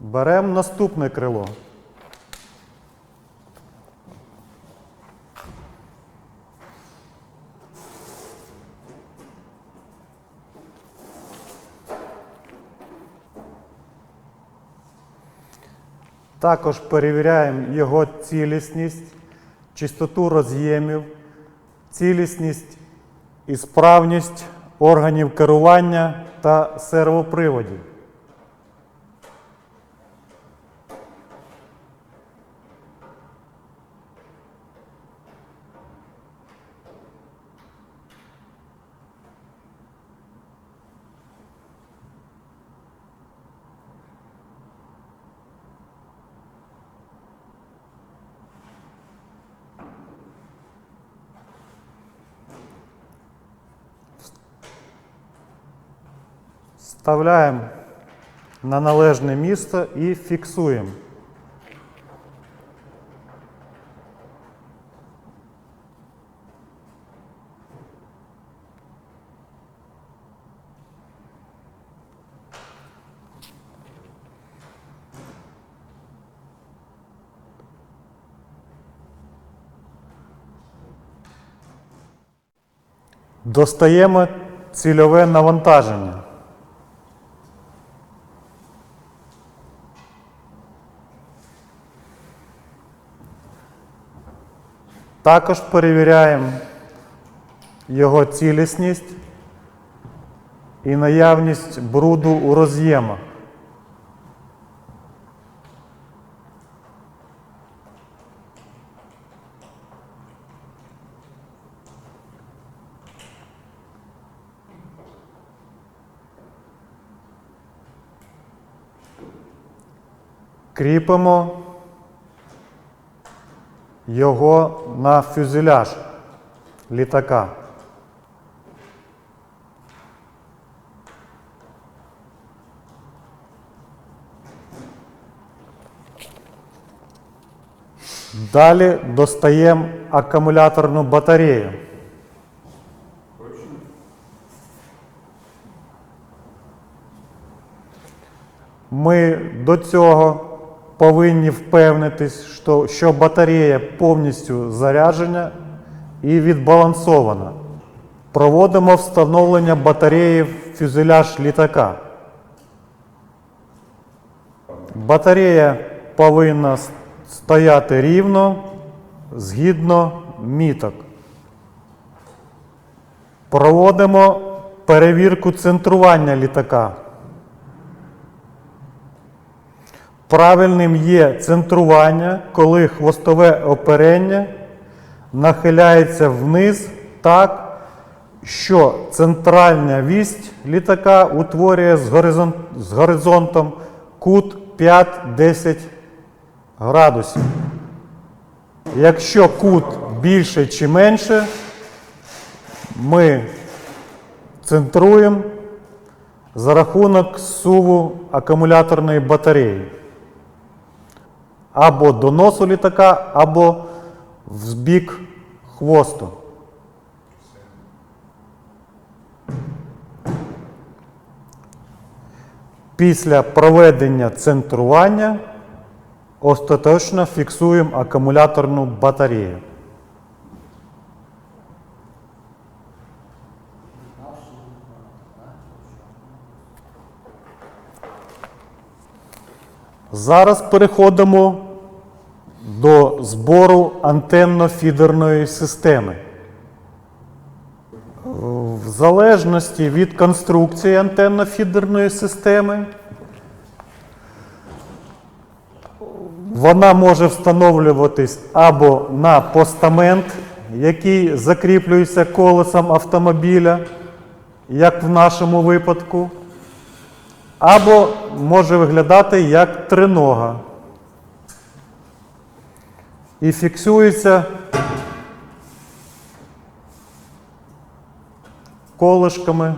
Беремо наступне крило. Також перевіряємо його цілісність, чистоту роз'ємів, цілісність і справність органів керування та сервоприводів. Вставляємо на належне місце і фіксуємо. Достаємо цільове навантаження. Також перевіряємо його цілісність і наявність бруду у роз'ємах. Кріпимо його на фюзеляж літака. Далі достаємо акумуляторну батарею. Ми до цього повинні впевнитись, що, батарея повністю заряджена і відбалансована. Проводимо встановлення батареї в фюзеляж літака. Батарея повинна стояти рівно згідно міток. Проводимо перевірку центрування літака. Правильним є центрування, коли хвостове оперення нахиляється вниз так, що центральна вість літака утворює з, горизон- з горизонтом кут 5-10 градусів. Якщо кут більше чи менше, ми центруємо за рахунок суву акумуляторної батареї або до носу літака, або в бік хвосту. Після проведення центрування остаточно фіксуємо акумуляторну батарею. Зараз переходимо до збору антенно-фідерної системи. В залежності від конструкції антенно-фідерної системи, вона може встановлюватись або на постамент, який закріплюється колесом автомобіля, як в нашому випадку, або може виглядати як тринога. І фіксується колишками